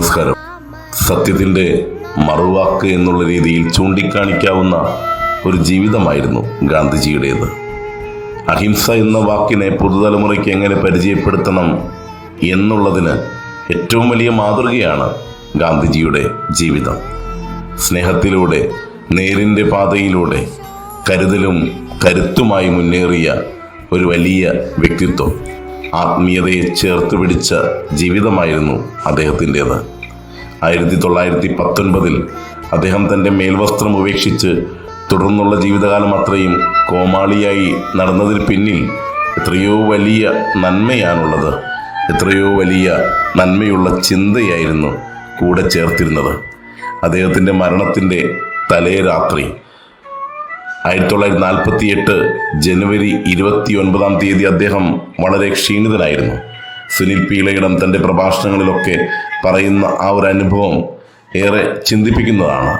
നമസ്കാരം. സത്യത്തിന്റെ മറുവാക്ക് എന്നുള്ള രീതിയിൽ ചൂണ്ടിക്കാണിക്കാവുന്ന ഒരു ജീവിതമായിരുന്നു ഗാന്ധിജിയുടേത്. അഹിംസ എന്ന വാക്കിനെ പുതുതലമുറയ്ക്ക് എങ്ങനെ പരിചയപ്പെടുത്തണം എന്നുള്ളതിന് ഏറ്റവും വലിയ മാതൃകയാണ് ഗാന്ധിജിയുടെ ജീവിതം. സ്നേഹത്തിലൂടെ നേരിന്റെ പാതയിലൂടെ കരുതലും കരുത്തുമായി മുന്നേറിയ ഒരു വലിയ വ്യക്തിത്വം. ആത്മീയതയെ ചേർത്ത് പിടിച്ച ജീവിതമായിരുന്നു അദ്ദേഹത്തിന്റേത്. ആയിരത്തി തൊള്ളായിരത്തി പത്തൊൻപതിൽ അദ്ദേഹം തന്റെ മേൽവസ്ത്രം ഉപേക്ഷിച്ച് തുടർന്നുള്ള ജീവിതകാലം അത്രയും കോമാളിയായി നടന്നതിന് പിന്നിൽ എത്രയോ വലിയ നന്മയാണുള്ളത്. എത്രയോ വലിയ നന്മയുള്ള ചിന്തയായിരുന്നു കൂടെ ചേർത്തിരുന്നത്. അദ്ദേഹത്തിന്റെ മരണത്തിന്റെ തലേ രാത്രി ആയിരത്തി തൊള്ളായിരത്തി നാൽപ്പത്തി എട്ട് ജനുവരി ഇരുപത്തി ഒൻപതാം തീയതി അദ്ദേഹം വളരെ ക്ഷീണിതനായിരുന്നു. സുനിൽ പീളയിടം തന്റെ പ്രഭാഷണങ്ങളിലൊക്കെ പറയുന്ന ആ ഒരു അനുഭവം ഏറെ ചിന്തിപ്പിക്കുന്നതാണ്.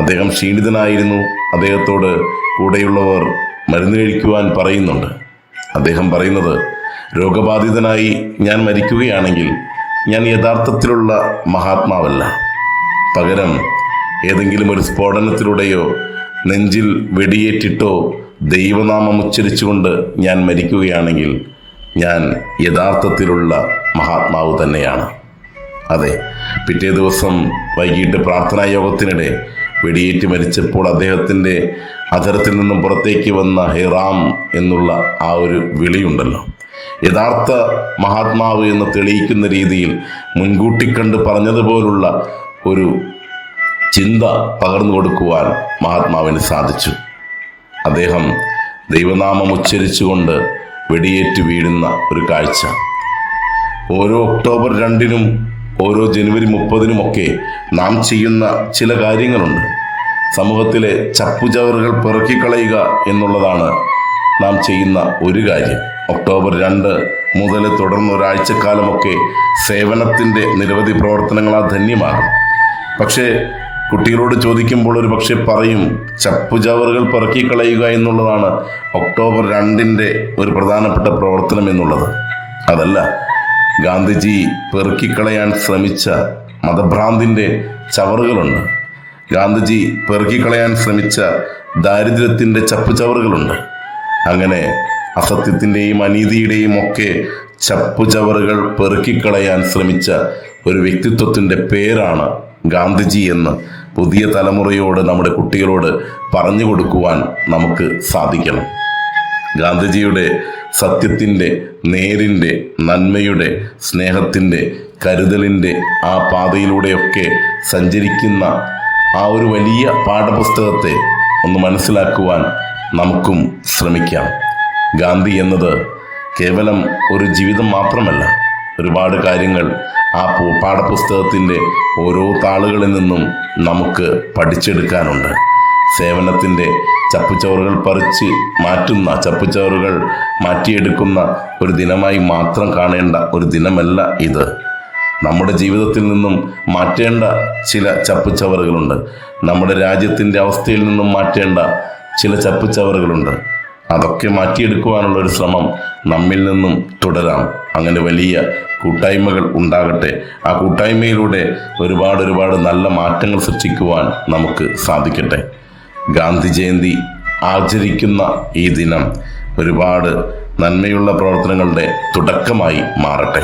അദ്ദേഹം ക്ഷീണിതനായിരുന്നു. അദ്ദേഹത്തോട് കൂടെയുള്ളവർ മരുന്ന് കഴിക്കുവാൻ പറയുന്നുണ്ട്. അദ്ദേഹം പറയുന്നത് രോഗബാധിതനായി ഞാൻ മരിക്കുകയാണെങ്കിൽ ഞാൻ യഥാർത്ഥത്തിലുള്ള മഹാത്മാവല്ല. പകരം ഏതെങ്കിലും ഒരു സ്ഫോടനത്തിലൂടെയോ നെഞ്ചിൽ വെടിയേറ്റിട്ടോ ദൈവനാമം ഉച്ചരിച്ചുകൊണ്ട് ഞാൻ മരിക്കുകയാണെങ്കിൽ ഞാൻ യഥാർത്ഥത്തിലുള്ള മഹാത്മാവ് തന്നെയാണ്. അതെ പിറ്റേ ദിവസം വൈകിട്ട് പ്രാർത്ഥനാ യോഗത്തിനിടെ വെടിയേറ്റ് മരിച്ചപ്പോൾ അദ്ദേഹത്തിന്റെ അധരത്തിൽ നിന്നും പുറത്തേക്ക് വന്ന ഹെറാം എന്നുള്ള ആ ഒരു വിളിയുണ്ടല്ലോ. യഥാർത്ഥ മഹാത്മാവ് എന്ന് തെളിയിക്കുന്ന രീതിയിൽ മുൻകൂട്ടി കണ്ട് പറഞ്ഞതുപോലുള്ള ഒരു ചിന്ത പകർന്നു കൊടുക്കുവാൻ മഹാത്മാവിന് സാധിച്ചു. അദ്ദേഹം ദൈവനാമം ഉച്ചരിച്ചുകൊണ്ട് വെടിയേറ്റ് വീഴുന്ന ഒരു കാഴ്ച. ഓരോ ഒക്ടോബർ രണ്ടിനും ഓരോ ജനുവരി മുപ്പതിനുമൊക്കെ നാം ചെയ്യുന്ന ചില കാര്യങ്ങളുണ്ട്. സമൂഹത്തിലെ ചപ്പുചവറുകൾ പിറക്കിക്കളയുക എന്നുള്ളതാണ് നാം ചെയ്യുന്ന ഒരു കാര്യം. ഒക്ടോബർ രണ്ട് മുതൽ തുടർന്ന് ഒരാഴ്ചക്കാലമൊക്കെ സേവനത്തിന്റെ നിരവധി പ്രവർത്തനങ്ങളാൽ ധന്യമാകും. പക്ഷേ കുട്ടികളോട് ചോദിക്കുമ്പോൾ ഒരു പക്ഷെ പറയും ചപ്പുചവറുകൾ പെറുക്കിക്കളയുക എന്നുള്ളതാണ് ഒക്ടോബർ രണ്ടിന്റെ ഒരു പ്രധാനപ്പെട്ട പ്രവർത്തനം എന്നുള്ളത്. അതല്ല ഗാന്ധിജി പെറുക്കിക്കളയാൻ ശ്രമിച്ച മതഭ്രാന്തിന്റെ ചവറുകളുണ്ട്. ഗാന്ധിജി പെറുക്കിക്കളയാൻ ശ്രമിച്ച ദാരിദ്ര്യത്തിന്റെ ചപ്പുചവറുകളുണ്ട് അങ്ങനെ അസത്യത്തിന്റെയും അനീതിയുടെയും ഒക്കെ ചപ്പുചവറുകൾ പെറുക്കിക്കളയാൻ ശ്രമിച്ച ഒരു വ്യക്തിത്വത്തിന്റെ പേരാണ് ഗാന്ധിജി എന്ന് പുതിയ തലമുറയോട് നമ്മുടെ കുട്ടികളോട് പറഞ്ഞു കൊടുക്കുവാൻ നമുക്ക് സാധിക്കണം. ഗാന്ധിജിയുടെ സത്യത്തിന്റെ നേരിന്റെ നന്മയുടെ സ്നേഹത്തിന്റെ കരുതലിന്റെ ആ പാതയിലൂടെയൊക്കെ സഞ്ചരിക്കുന്ന ആ ഒരു വലിയ പാഠപുസ്തകത്തെ ഒന്ന് മനസ്സിലാക്കുവാൻ നമുക്കും ശ്രമിക്കാം. ഗാന്ധി എന്നത് കേവലം ഒരു ജീവിതം മാത്രമല്ല ഒരുപാട് കാര്യങ്ങൾ ആ പാഠപുസ്തകത്തിന്റെ ഓരോ താളുകളിൽ നിന്നും നമുക്ക് പഠിച്ചെടുക്കാനുണ്ട്. സേവനത്തിന്റെ ചപ്പുചവറുകൾ പറിച്ച് മാറ്റുന്ന ചപ്പുചവറുകൾ മാറ്റിയെടുക്കുന്ന ഒരു ദിനമായി മാത്രം കാണേണ്ട ഒരു ദിനമല്ല ഇത്. നമ്മുടെ ജീവിതത്തിൽ നിന്നും മാറ്റേണ്ട ചില ചപ്പുചവറുകളുണ്ട്. നമ്മുടെ രാജ്യത്തിന്റെ അവസ്ഥയിൽ നിന്നും മാറ്റേണ്ട ചില ചപ്പുചവറുകളുണ്ട്. അതൊക്കെ മാറ്റിയെടുക്കുവാനുള്ള ഒരു ശ്രമം നമ്മിൽ നിന്നും തുടരാം. അങ്ങനെ വലിയ കൂട്ടായ്മകൾ ഉണ്ടാകട്ടെ. ആ കൂട്ടായ്മയിലൂടെ ഒരുപാട് ഒരുപാട് നല്ല മാറ്റങ്ങൾ സൃഷ്ടിക്കുവാൻ നമുക്ക് സാധിക്കട്ടെ. ഗാന്ധി ജയന്തി ആചരിക്കുന്ന ഈ ദിനം ഒരുപാട് നന്മയുള്ള പ്രവർത്തനങ്ങളുടെ തുടക്കമായി മാറട്ടെ.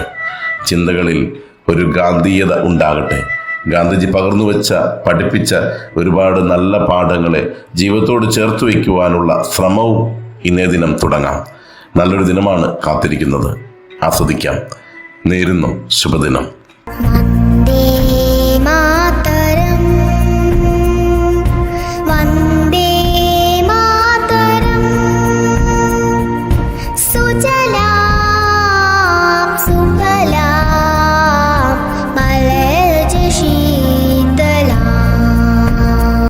ചിന്തകളിൽ ഒരു ഗാന്ധീയത ഉണ്ടാകട്ടെ. ഗാന്ധിജി പകർന്നു വെച്ച പഠിപ്പിച്ച ഒരുപാട് നല്ല പാഠങ്ങളെ ജീവിതത്തോട് ചേർത്ത് വയ്ക്കുവാനുള്ള ശ്രമവും ഇന്നേ ദിനം തുടങ്ങാം. നല്ലൊരു ദിനമാണ് കാത്തിരിക്കുന്നത്. ആസ്വദിക്കാം. നേരുന്നു ശുഭദിനം.